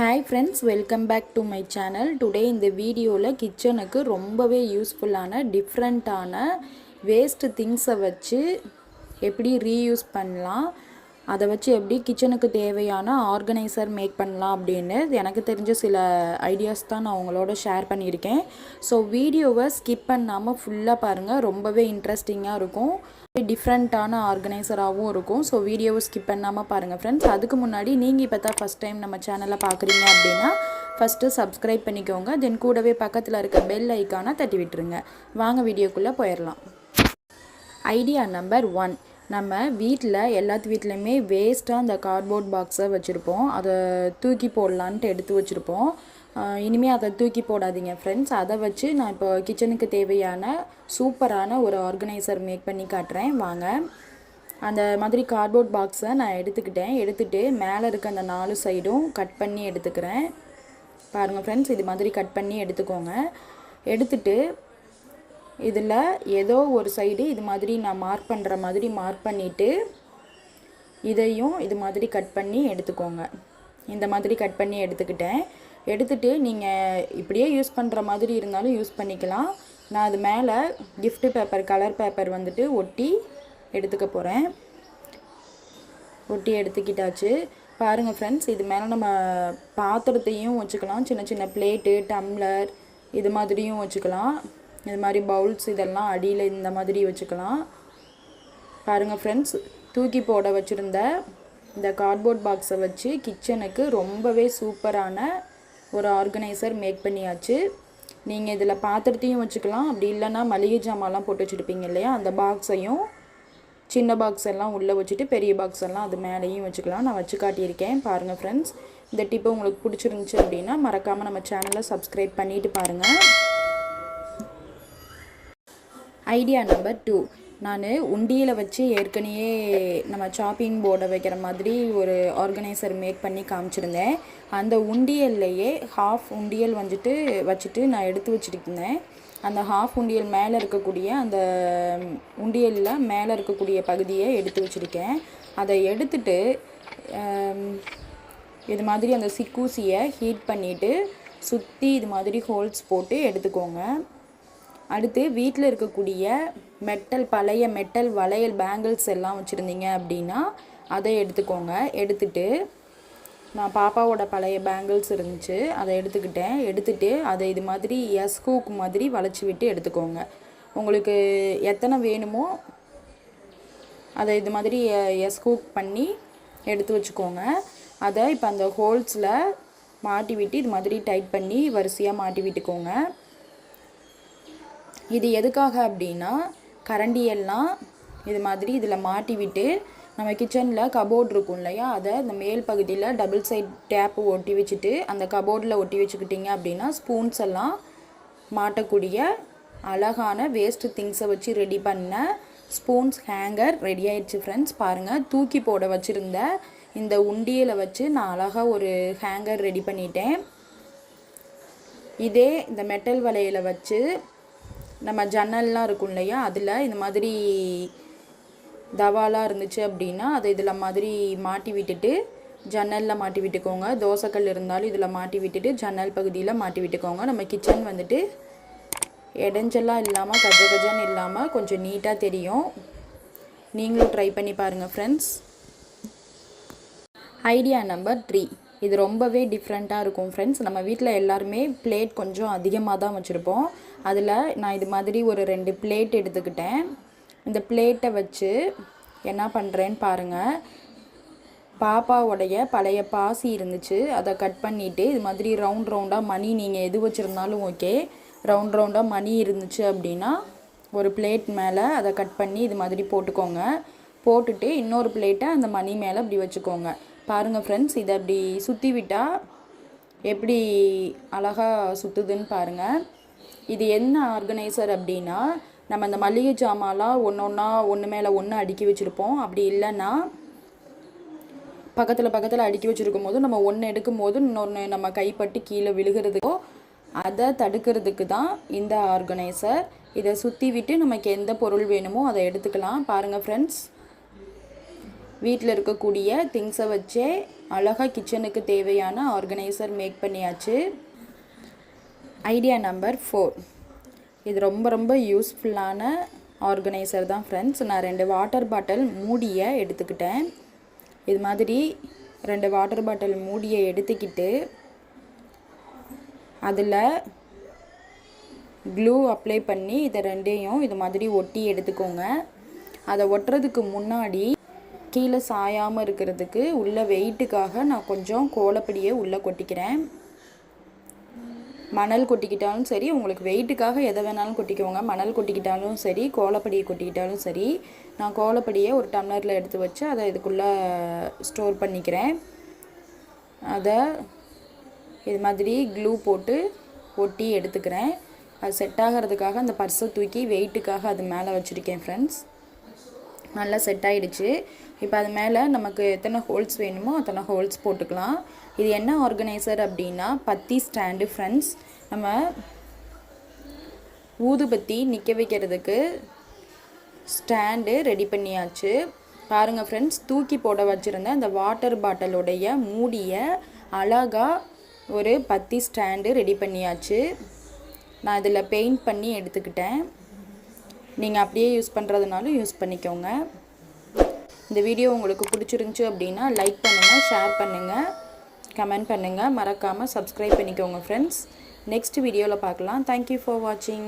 Hi friends welcome back to my channel today இந்த வீடியோவில் கிச்சனுக்கு ரொம்பவே யூஸ்ஃபுல்லான டிஃப்ரெண்ட்டான வேஸ்ட்டு திங்ஸை வச்சு எப்படி ரீயூஸ் பண்ணலாம் அதை வச்சு எப்படி கிச்சனுக்கு தேவையான ஆர்கனைசர் மேக் பண்ணலாம் அப்படின்னு எனக்கு தெரிஞ்ச சில ஐடியாஸ் தான் நான் உங்களோட ஷேர் பண்ணியிருக்கேன். ஸோ வீடியோவை ஸ்கிப் பண்ணாமல் ஃபுல்லாக பாருங்கள் ரொம்பவே இன்ட்ரெஸ்டிங்காக இருக்கும். டிஃப்ரெண்ட்டான ஆர்கனைசராகவும் இருக்கும். ஸோ வீடியோவை ஸ்கிப் பண்ணாமல் பாருங்கள் ஃப்ரெண்ட்ஸ் அதுக்கு முன்னாடி நீங்கள் இப்போ தான் ஃபஸ்ட் டைம் நம்ம சேனலை பார்க்குறீங்க அப்படின்னா ஃபஸ்ட்டு சப்ஸ்கிரைப் பண்ணிக்கோங்க. தென் கூடவே பக்கத்தில் இருக்க பெல் ஐக்கானை தட்டி விட்டுருங்க. வாங்க வீடியோக்குள்ளே போயிடலாம் ஐடியா நம்பர் ஒன் நம்ம வீட்டில் எல்லாத்து வீட்லேயுமே வேஸ்ட்டாக அந்த கார்ட்போர்ட் பாக்ஸை வச்சுருப்போம். அதை தூக்கி போடலான்ட்டு எடுத்து வச்சுருப்போம். இனிமேல் அதை தூக்கி போடாதீங்க ஃப்ரெண்ட்ஸ் அதை வச்சு நான் இப்போ கிச்சனுக்கு தேவையான சூப்பரான ஒரு ஆர்கனைசர் மேக் பண்ணி காட்டுறேன். வாங்க. அந்த மாதிரி கார்ட்போர்ட் பாக்ஸை நான் எடுத்துக்கிட்டேன். எடுத்துகிட்டு மேலே இருக்க அந்த நாலு சைடும் கட் பண்ணி எடுத்துக்கிறேன். பாருங்கள் ஃப்ரெண்ட்ஸ் இது மாதிரி கட் பண்ணி எடுத்துக்கோங்க. எடுத்துட்டு இதில் ஏதோ ஒரு சைடு இது மாதிரி நான் மார்க் பண்ணுற மாதிரி மார்க் பண்ணிவிட்டு இதையும் இது மாதிரி கட் பண்ணி எடுத்துக்கோங்க. இந்த மாதிரி கட் பண்ணி எடுத்துக்கிட்டேன். எடுத்துகிட்டு நீங்கள் இப்படியே யூஸ் பண்ணுற மாதிரி இருந்தாலும் யூஸ் பண்ணிக்கலாம். நான் அது மேலே கிஃப்ட்டு பேப்பர் கலர் பேப்பர் வந்துட்டு ஒட்டி எடுத்துக்க போகிறேன் ஒட்டி எடுத்துக்கிட்டாச்சு. பாருங்கள் ஃப்ரெண்ட்ஸ் இது மேலே நம்ம பாத்திரத்தையும் வச்சுக்கலாம். சின்ன சின்ன பிளேட்டு டம்ளர் இது மாதிரியும் வச்சுக்கலாம். இது மாதிரி பவுல்ஸ் இதெல்லாம் அடியில் இந்த மாதிரி வச்சுக்கலாம். பாருங்கள் ஃப்ரெண்ட்ஸ் தூக்கி போட வச்சுருந்த இந்த கார்ட்போர்ட் பாக்ஸை வச்சு கிச்சனுக்கு ரொம்பவே சூப்பரான ஒரு ஆர்கனைசர் மேக் பண்ணியாச்சு. நீங்கள் இதில் பாத்திரத்தையும் வச்சுக்கலாம். அப்படி இல்லைன்னா மளிகை ஜாமான்லாம் போட்டு வச்சுருப்பீங்க இல்லையா? அந்த பாக்ஸையும் சின்ன பாக்ஸ் எல்லாம் உள்ளே வச்சுட்டு பெரிய பாக்ஸ் எல்லாம் அது மேலேயும் வச்சுக்கலாம். நான் வச்சு காட்டியிருக்கேன். பாருங்கள் ஃப்ரெண்ட்ஸ் இந்த டிப்பு உங்களுக்கு பிடிச்சிருந்துச்சி அப்படின்னா மறக்காமல் நம்ம சேனலை சப்ஸ்கிரைப் பண்ணிவிட்டு பாருங்கள் ஐடியா நம்பர் டூ நான் உண்டியலை வச்சு ஏற்கனவே நம்ம சாப்பிங் போர்டை வைக்கிற மாதிரி ஒரு ஆர்கனைசர் மேக் பண்ணி காமிச்சிருந்தேன். அந்த உண்டியல்லையே ஹாஃப் உண்டியல் வந்துட்டு வச்சுட்டு நான் எடுத்து வச்சுருந்தேன். அந்த ஹாஃப் உண்டியல் மேலே இருக்கக்கூடிய அந்த உண்டியலில் மேலே இருக்கக்கூடிய பகுதியை எடுத்து வச்சுருக்கேன். அதை எடுத்துட்டு இது மாதிரி அந்த சிக்கூசியை ஹீட் பண்ணிவிட்டு சுற்றி இது மாதிரி ஹோல்ஸ் போட்டு எடுத்துக்கோங்க. அடுத்து வீட்டில் இருக்கக்கூடிய மெட்டல் பழைய மெட்டல் வளையல் பேங்கிள்ஸ் எல்லாம் வச்சுருந்தீங்க அப்படின்னா அதை எடுத்துக்கோங்க. எடுத்துட்டு நான் பாப்பாவோட பழைய பேங்கிள்ஸ் இருந்துச்சு அதை எடுத்துக்கிட்டேன். எடுத்துட்டு அதை இது மாதிரி எஸ் ஹூக் மாதிரி வளைச்சி விட்டு எடுத்துக்கோங்க. உங்களுக்கு எத்தனை வேணுமோ அதை இது மாதிரி எஸ் ஹூக் பண்ணி எடுத்து வச்சுக்கோங்க. அதை இப்போ அந்த ஹோல்ஸில் மாட்டி விட்டு இது மாதிரி டைட் பண்ணி வரிசையாக மாட்டி விட்டுக்கோங்க. இது எதுக்காக அப்படின்னா கரண்டியெல்லாம் இது மாதிரி இதில் மாட்டி விட்டு நம்ம கிச்சனில் கபோர்ட் இருக்கும் இல்லையா? அதை இந்த மேல் பகுதியில் டபுள் சைட் டேப்பு ஒட்டி வச்சுட்டு அந்த கபோர்டில் ஒட்டி வச்சுக்கிட்டிங்க அப்படின்னா ஸ்பூன்ஸ் எல்லாம் மாட்டக்கூடிய அழகான வேஸ்ட்டு திங்ஸை வச்சு ரெடி பண்ண ஸ்பூன்ஸ் ஹேங்கர் ரெடி ஆயிடுச்சு ஃப்ரெண்ட்ஸ் பாருங்கள் தூக்கி போட வச்சுருந்த இந்த உண்டியலை வச்சு நான் அழகாக ஒரு ஹேங்கர் ரெடி பண்ணிட்டேன். இதே இந்த மெட்டல் வலையில் வச்சு நம்ம ஜன்னல்லாம் இருக்கும் இல்லையா? அதில் இந்த மாதிரி தவாலாக இருந்துச்சு அப்படின்னா அதை இதில் மாதிரி மாட்டி விட்டுட்டு ஜன்னலில் மாட்டி விட்டுக்கோங்க. தோசைக்கல் இருந்தாலும் இதில் மாட்டி விட்டுட்டு ஜன்னல் பகுதியில் மாட்டி விட்டுக்கோங்க. நம்ம கிச்சன் வந்துட்டு இடைஞ்செல்லாம் இல்லாமல் கஜ கஜன்னு இல்லாமல் கொஞ்சம் நீட்டாக தெரியும். நீங்களும் ட்ரை பண்ணி பாருங்கள் ஃப்ரெண்ட்ஸ் ஐடியா நம்பர் த்ரீ இது ரொம்பவே டிஃப்ரெண்ட்டாக இருக்கும் ஃப்ரெண்ட்ஸ் நம்ம வீட்டில் எல்லாருமே பிளேட் கொஞ்சம் அதிகமாக தான் வச்சுருப்போம். அதில் நான் இது மாதிரி ஒரு ரெண்டு பிளேட் எடுத்துக்கிட்டேன். இந்த பிளேட்டை வச்சு என்ன பண்ணுறேன்னு பாருங்கள் பாப்பாவுடைய பழைய பாசி இருந்துச்சு. அதை கட் பண்ணிவிட்டு இது மாதிரி ரவுண்ட் ரவுண்டாக மணி நீங்கள் எது வச்சுருந்தாலும் ஓகே ரவுண்ட் ரவுண்டாக மணி இருந்துச்சு அப்படின்னா ஒரு பிளேட் மேலே அதை கட் பண்ணி இது மாதிரி போட்டுக்கோங்க. போட்டுட்டு இன்னொரு பிளேட்டை அந்த மணி மேலே இப்படி வச்சுக்கோங்க. பாருங்கள் ஃப்ரெண்ட்ஸ் இதை அப்படி சுற்றி விட்டால் எப்படி அழகாக சுற்றுதுன்னு பாருங்கள் இது என்ன ஆர்கனைசர் அப்படின்னா நம்ம இந்த மளிகை ஜாமான்லாம் ஒன்று ஒன்றா ஒன்று மேலே ஒன்று அடுக்கி வச்சுருப்போம். அப்படி இல்லைன்னா பக்கத்தில் பக்கத்தில் அடுக்கி வச்சுருக்கும் போது நம்ம ஒன்று எடுக்கும் போது இன்னொன்று நம்ம கைப்பட்டு கீழே விழுகிறதுக்கோ அதை தடுக்கிறதுக்கு தான் இந்த ஆர்கனைசர் இதை சுற்றி விட்டு நமக்கு எந்த பொருள் வேணுமோ அதை எடுத்துக்கலாம். பாருங்கள் ஃப்ரெண்ட்ஸ் வீட்டில் இருக்கக்கூடிய திங்ஸை வச்சே அழகாக கிச்சனுக்கு தேவையான ஆர்கனைசர் மேக் பண்ணியாச்சு. ஐடியா நம்பர் ஃபோர் இது ரொம்ப ரொம்ப யூஸ்ஃபுல்லான ஆர்கனைசர் தான் ஃப்ரெண்ட்ஸ் நான் ரெண்டு வாட்டர் பாட்டில் மூடியை எடுத்துக்கிட்டேன். இது மாதிரி ரெண்டு வாட்டர் பாட்டில் மூடியை எடுத்துக்கிட்டு அதில் க்ளூ அப்ளை பண்ணி இதை ரெண்டையும் இது மாதிரி ஒட்டி எடுத்துக்கோங்க. அதை ஒட்டுறதுக்கு முன்னாடி கீழே சாயாமல் இருக்கிறதுக்கு உள்ள வெயிட்டுக்காக நான் கொஞ்சம் கோலப்படியை உள்ளே கொட்டிக்கிறேன். மணல் கொட்டிக்கிட்டாலும் சரி உங்களுக்கு வெயிட்டுக்காக எதை வேணாலும் கொட்டிக்கோங்க. மணல் கொட்டிக்கிட்டாலும் சரி கோலப்படியை கொட்டிக்கிட்டாலும் சரி நான் கோலப்படியை ஒரு டம்ளரில் எடுத்து வச்சு அதை இதுக்குள்ளே ஸ்டோர் பண்ணிக்கிறேன். அதை இது மாதிரி க்ளூ போட்டு ஒட்டி எடுத்துக்கிறேன். அது செட் ஆகிறதுக்காக அந்த பர்ஸை தூக்கி வெயிட்டுக்காக அது மேலே வச்சுருக்கேன் ஃப்ரெண்ட்ஸ் நல்லா செட் ஆகிடுச்சு இப்போ அது மேலே நமக்கு எத்தனை ஹோல்ஸ் வேணுமோ அத்தனை ஹோல்ஸ் போட்டுக்கலாம். இது என்ன ஆர்கனைசர் அப்படின்னா பத்தி ஸ்டாண்டு ஃப்ரெண்ட்ஸ் நம்ம ஊதுபத்தி நிற்க வைக்கிறதுக்கு ஸ்டாண்டு ரெடி பண்ணியாச்சு. பாருங்கள் ஃப்ரெண்ட்ஸ் தூக்கி போட வச்சுருந்த அந்த வாட்டர் பாட்டிலுடைய மூடிய அழகாக ஒரு பத்தி ஸ்டாண்டு ரெடி பண்ணியாச்சு. நான் இதில் பெயிண்ட் பண்ணி எடுத்துக்கிட்டேன். நீங்கள் அப்படியே யூஸ் பண்ணுறதுனாலும் யூஸ் பண்ணிக்கோங்க. இந்த வீடியோ உங்களுக்கு பிடிச்சிருந்துச்சி அப்படின்னா லைக் பண்ணுங்கள் ஷேர் பண்ணுங்கள் கமெண்ட் பண்ணுங்கள் மறக்காமல் சப்ஸ்கிரைப் பண்ணிக்கோங்க ஃப்ரெண்ட்ஸ் நெக்ஸ்ட் வீடியோவில் பார்க்கலாம். தேங்க்யூ ஃபார் வாட்சிங்